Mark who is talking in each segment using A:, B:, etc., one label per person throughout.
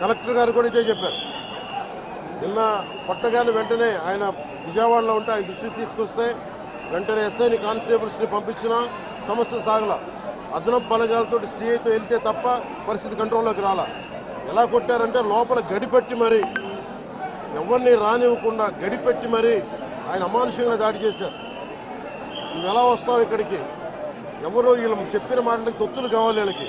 A: Collector గారు కూడా ఇదే చెప్పారు. నిన్న కొట్టగానే వెంటనే ఆయన విజయవాడలో ఉంటే ఆయన దృష్టికి తీసుకొస్తే వెంటనే ఎస్ఐని కానిస్టేబుల్స్ని పంపించిన సమస్య సాగల. అదనపు బలగాలతో సిఐతో వెళ్తే తప్ప పరిస్థితి కంట్రోల్లోకి రాలా. ఎలా కొట్టారంటే లోపల గడిపెట్టి మరి ఎవరిని రానివ్వకుండా గడిపెట్టి మరి ఆయన అమానుషంగా దాడి చేశారు. నువ్వు ఎలా వస్తావు ఇక్కడికి? ఎవరు వీళ్ళు చెప్పిన మాటలకి తొత్తులు కావాలి వీళ్ళకి.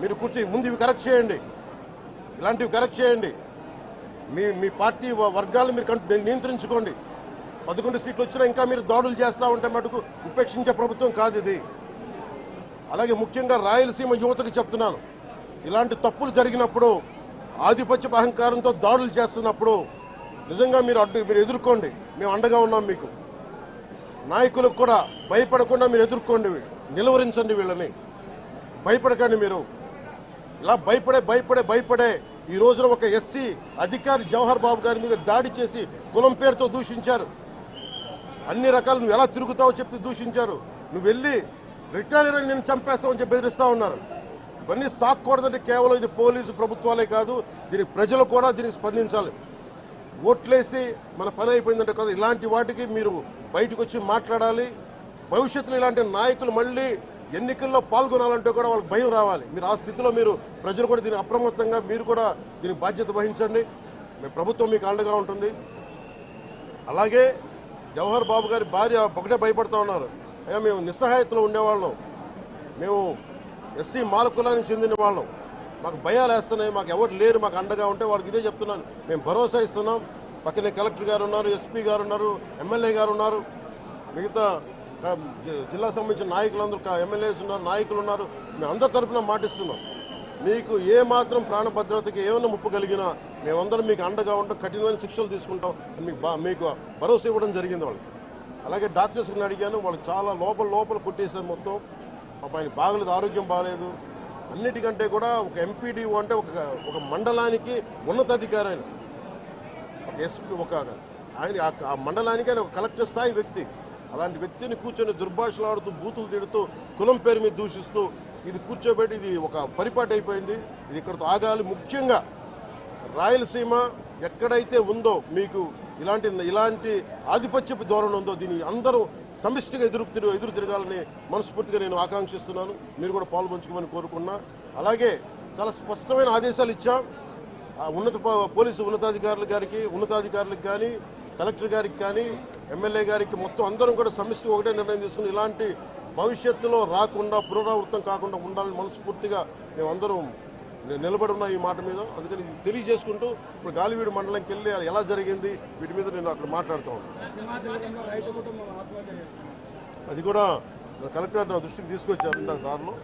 A: మీరు కుర్చీ ముందు ఇవి కరెక్ట్ చేయండి. ఇలాంటివి కరెక్ట్ చేయండి. మీ మీ పార్టీ వర్గాలు మీరు నియంత్రించుకోండి. పదకొండు సీట్లు వచ్చినా ఇంకా మీరు దాడులు చేస్తూ ఉంటే మటుకు ఉపేక్షించే ప్రభుత్వం కాదు ఇది. అలాగే ముఖ్యంగా రాయలసీమ యువతకు చెప్తున్నాను. ఇలాంటి తప్పులు జరిగినప్పుడు ఆధిపత్య అహంకారంతో దాడులు చేస్తున్నప్పుడు నిజంగా మీరు అడ్డు మీరు ఎదుర్కోండి. మేము అండగా ఉన్నాం మీకు. నాయకులకు కూడా భయపడకుండా మీరు ఎదుర్కోండి. నిలువరించండి వీళ్ళని. భయపడకండి మీరు. ఇలా భయపడే భయపడే భయపడే ఈ రోజున ఒక ఎస్సీ అధికారి జవహర్ బాబు గారి మీద దాడి చేసి కులం పేరుతో దూషించారు. అన్ని రకాలు నువ్వు ఎలా తిరుగుతావో చెప్పి దూషించారు. నువ్వు వెళ్ళి రిటైర్ నేను చంపేస్తావని చెప్పి బెదిరిస్తా ఉన్నారు. ఇవన్నీ సాక్కూడదంటే కేవలం ఇది పోలీసు ప్రభుత్వాలే కాదు దీనికి ప్రజలు కూడా దీనికి స్పందించాలి. ఓట్లేసి మన పని అయిపోయిందంటే కదా ఇలాంటి వాటికి మీరు బయటకు వచ్చి మాట్లాడాలి. భవిష్యత్తులో ఇలాంటి నాయకులు మళ్ళీ ఎన్నికల్లో పాల్గొనాలంటే కూడా వాళ్ళకి భయం రావాలి. మీరు ఆ స్థితిలో మీరు ప్రజలు కూడా దీని అప్రమత్తంగా మీరు కూడా దీనికి బాధ్యత వహించండి. మీ ప్రభుత్వం మీకు అండగా ఉంటుంది. అలాగే జవహర్ బాబు గారి భార్య ఒకటే భయపడుతూ ఉన్నారు. అయ్యా మేము నిస్సహాయతలో ఉండేవాళ్ళం. మేము ఎస్సీ మాల కులానికి చెందిన వాళ్ళం. మాకు భయాలు వేస్తున్నాయి. మాకు ఎవరు లేరు. మాకు అండగా ఉంటే వాళ్ళకి ఇదే చెప్తున్నాను. మేము భరోసా ఇస్తున్నాం. పక్కనే కలెక్టర్ గారు ఉన్నారు ఎస్పీ గారు ఉన్నారు ఎమ్మెల్యే గారు ఉన్నారు. మిగతా జిల్లాకు సంబంధించిన నాయకులందరూ ఎమ్మెల్యేస్ ఉన్నారు నాయకులు ఉన్నారు. మేము అందరి తరపున మాటిస్తున్నాం. మీకు ఏ మాత్రం ప్రాణ భద్రతకి ఏమైనా ముప్పు కలిగినా మేమందరం మీకు అండగా ఉంటాం కఠినమైన శిక్షలు తీసుకుంటాం మీకు బా- మీకు భరోసా ఇవ్వడం జరిగింది వాళ్ళకి. అలాగే డాక్టర్స్ని అడిగాను వాళ్ళు చాలా లోపల లోపల కొట్టేశారు మొత్తం. పాప ఆయన బాగలేదు ఆరోగ్యం బాగలేదు. అన్నిటికంటే కూడా ఒక ఎంపీడీఓ అంటే ఒక ఒక మండలానికి ఉన్నతాధికారి ఆయన ఒక ఎస్పీ ఒక ఆయన ఆ- ఆ మండలానికి ఆయన ఒక కలెక్టర్ స్థాయి వ్యక్తి. అలాంటి వ్యక్తిని కూర్చొని దుర్భాషలాడుతూ బూతులు తిడుతూ కులం పేరు మీద దూషిస్తూ ఇది కూర్చోబెట్టి ఇది ఒక పరిపాటి అయిపోయింది. ఇది ఇక్కడతో ఆగాలి. ముఖ్యంగా రాయలసీమ ఎక్కడైతే ఉందో మీకు ఇలాంటి ఇలాంటి ఆధిపత్యపు ధోరణి ఉందో దీన్ని అందరూ సమిష్టిగా ఎదురు తిరుగు ఎదురు తిరగాలని మనస్ఫూర్తిగా నేను ఆకాంక్షిస్తున్నాను. మీరు కూడా పాల్పంచుకోమని కోరుకున్నా. అలాగే చాలా స్పష్టమైన ఆదేశాలు ఇచ్చాం. ఆ ఉన్నత పోలీసు ఉన్నతాధికారుల గారికి ఉన్నతాధికారులకు కానీ కలెక్టర్ గారికి కానీ ఎమ్మెల్యే గారికి మొత్తం అందరం కూడా సమిష్టి ఒకటే నిర్ణయం తీసుకుని ఇలాంటి భవిష్యత్తులో రాకుండా పునరావృతం కాకుండా ఉండాలని మనస్ఫూర్తిగా మేమందరం నిలబడి ఉన్న ఈ మాట మీద. అందుకని తెలియజేసుకుంటూ ఇప్పుడు గాలివీడు మండలంకి వెళ్ళి ఎలా జరిగింది వీటి మీద నేను అక్కడ మాట్లాడుతూ ఉన్నాను. అది కూడా కలెక్టర్ నా దృష్టికి తీసుకొచ్చారు ఇందాక దారిలో.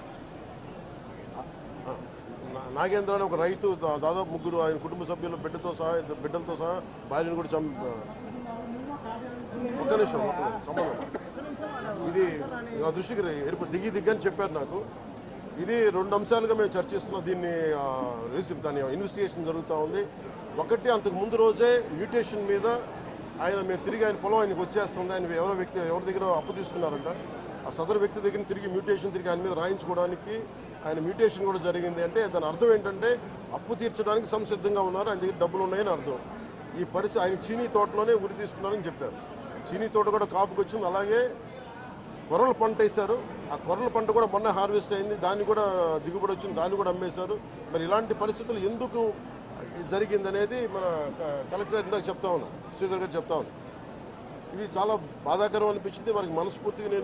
A: నాగేంద్ర అనే ఒక రైతు దాదాపు ముగ్గురు ఆయన కుటుంబ సభ్యులు బిడ్డతో సహా బిడ్డలతో సహా భార్యను కూడా చం ఒక్క నిమిషం సంబంధం ఇది నా దృష్టికి ఎరుపు దిగి దిగ్గని చెప్పారు నాకు. ఇది రెండు అంశాలుగా మేము చర్చిస్తున్నాం. దీన్ని ఆ, రిసీవ్ దాని ఇన్వెస్టిగేషన్ జరుగుతూ ఉంది. ఒకటి అంతకు ముందు రోజే మ్యూటేషన్ మీద ఆయన మేము తిరిగి ఆయన పొలం ఆయనకు వచ్చేస్తుంది. ఆయన ఎవరో వ్యక్తి ఎవరి దగ్గర అప్పు తీసుకున్నారంట. ఆ సదరు వ్యక్తి దగ్గర తిరిగి మ్యూటేషన్ తిరిగి ఆయన మీద రాయించుకోవడానికి ఆయన మ్యూటేషన్ కూడా జరిగింది అంటే దాని అర్థం ఏంటంటే అప్పు తీర్చడానికి సంసిద్ధంగా ఉన్నారు. ఆయన దగ్గర డబ్బులు ఉన్నాయని అర్థం. ఈ పరిస్థితి ఆయన చీనీ తోటలోనే ఉరి తీసుకున్నారని చెప్పారు. చీనీ తోట కూడా కాపుకి వచ్చింది. అలాగే కొరల పంట వేశారు. ఆ కొరల పంట కూడా మొన్న హార్వెస్ట్ అయింది. దాన్ని కూడా దిగుబడి వచ్చింది. దాన్ని కూడా అమ్మేశారు. మరి ఇలాంటి పరిస్థితులు ఎందుకు జరిగిందనేది మన కలెక్టర్ ఇందాక చెప్తా ఉన్నాను శ్రీధర్ గారు చెప్తా ఉన్నాను ఇది చాలా బాధాకరం అనిపించింది. వారికి మనస్ఫూర్తిగా నేను